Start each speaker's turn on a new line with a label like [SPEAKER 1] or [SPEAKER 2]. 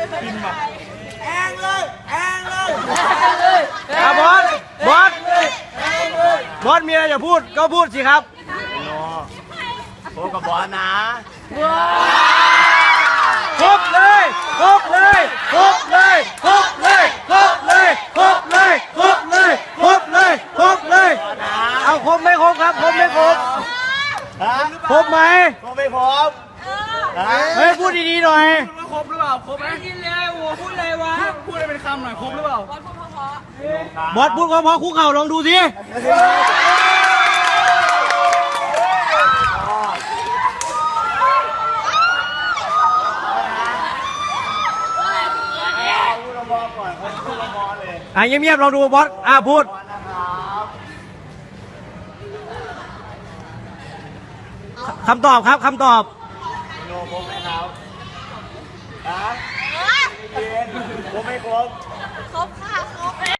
[SPEAKER 1] แองเลยแองเลย
[SPEAKER 2] อะบอสบอสบอสมีอะไรจะพูดก็พูดสิครับ
[SPEAKER 1] ผมกับบอลนะ
[SPEAKER 2] ครบเลยครบเลยครบเลยครบเลยครบเลยครบเลยครบเลยครบเลยครบเลยเอาครบไม่ครบครับครบไม่ครบ
[SPEAKER 1] ฮะ
[SPEAKER 2] ครบไหม
[SPEAKER 1] ผมไม่พร้อมฮะ
[SPEAKER 2] เฮ้ยพูดดีๆหน่อย
[SPEAKER 3] ครบหรือเปล่า ครบไหมกินเลยวัวพูดเลยวะ พูดอะไรเป็นคำหน่อย ครบหรือเปล่า
[SPEAKER 2] บอสพูดพอๆคุกเข่าลองดูสิ
[SPEAKER 1] พูดละมอก่อนผมพูดละมอเลย
[SPEAKER 2] อะเงียบๆลองดูบอส อะพูด
[SPEAKER 1] บอลนะครับ
[SPEAKER 2] คำตอบครับคำตอบ
[SPEAKER 1] โนผมไหมครับฮะเย็นผมไม่ครบ
[SPEAKER 4] ครบค่ะ คร